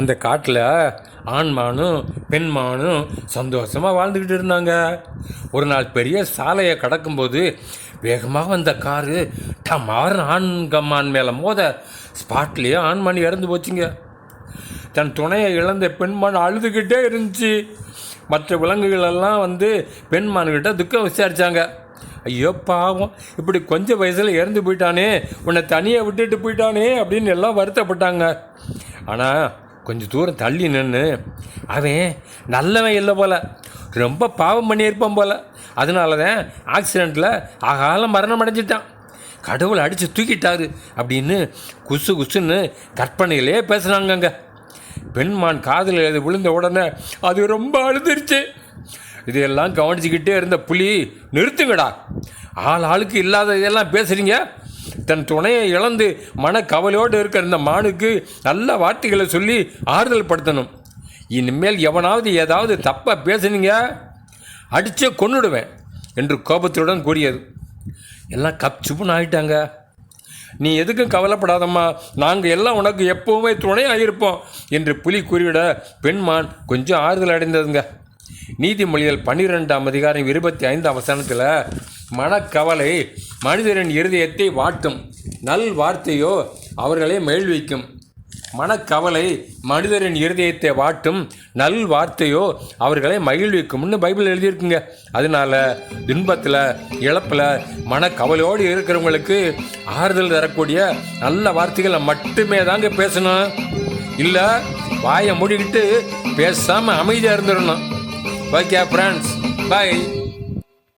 அந்த காட்டில் ஆண் மானும் சந்தோஷமாக வாழ்ந்துக்கிட்டு இருந்தாங்க. ஒரு நாள் பெரிய சாலையை கடக்கும்போது வேகமாக வந்த காரு டமார் ஆண்கம்மான் மேலே மோத ஸ்பாட்லேயே ஆண்மான் இறந்து போச்சுங்க. தன் துணையை இழந்த பெண்மான் அழுதுகிட்டே இருந்துச்சு. மற்ற விலங்குகளெல்லாம் வந்து பெண்மான்கிட்ட துக்கம் விசாரித்தாங்க ஐயோ பாவம் இப்படி கொஞ்சம் வயசில் இறந்து போயிட்டானே உன்னை தனியாக விட்டுட்டு போயிட்டானே அப்படின்னு எல்லாம் வருத்தப்பட்டாங்க. ஆனால் கொஞ்சம் தூரம் தள்ளி நின்று அவன் நல்லவன் இல்லை போல. ரொம்ப பாவம் பண்ணியிருப்பான் போல. அதனால தான் ஆக்சிடெண்ட்டில் ஆகாலம் மரணம் அடைஞ்சிட்டான். கடவுள் அடித்து தூக்கிட்டாரு அப்படின்னு குசு குசுன்னு கற்பனையிலே பேசுனாங்கங்க. பெண்மான் காதில் விழுந்த உடனே அது ரொம்ப அழுதுருச்சு. இதையெல்லாம் கவனிச்சுக்கிட்டே இருந்த புலி நிறுத்துங்கடா. ஆள் ஆளுக்கு இல்லாத இதெல்லாம் பேசுகிறீங்க தன் துணையை இழந்து மனக்கவலையோடு இருக்கிற இந்த மானுக்கு நல்ல வார்த்தைகளை சொல்லி ஆறுதல் படுத்தணும். இனிமேல் எவனாவது ஏதாவது தப்பாக பேசுனீங்க அடித்து கொன்னுடுவேன் என்று கோபத்துடன் கூறியது. எல்லாம் கப் சுப்புன்னு ஆகிட்டாங்க நீ எதுக்கும் கவலைப்படாதம்மா நாங்கள் எல்லாம் உனக்கு எப்போவுமே துணையாக இருப்போம் என்று புலி கூறிவிட பெண்மான் கொஞ்சம் ஆறுதல் அடைந்ததுங்க. நீதிமொழிகள் பன்னிரெண்டாம் அதிகாரம் இருபத்தி ஐந்து அவசானத்தில் மனக்கவலை மனிதரின் இருதயத்தை வாட்டும். நல் வார்த்தையோ அவர்களை மகிழ்விக்கும் மனக்கவலை மனிதரின் இருதயத்தை வாட்டும். நல் வார்த்தையோ அவர்களை மகிழ்விக்கும்னு பைபிள் எழுதியிருக்குங்க. அதனால துன்பத்தில் இழப்பில் மனக்கவலையோடு இருக்கிறவங்களுக்கு ஆறுதல் தரக்கூடிய நல்ல வார்த்தைகளை மட்டுமே தாங்க பேசணும். இல்லை வாயை மூடிக்கிட்டு பேசாமல் அமைதியாக இருந்துடணும். Okay friends bye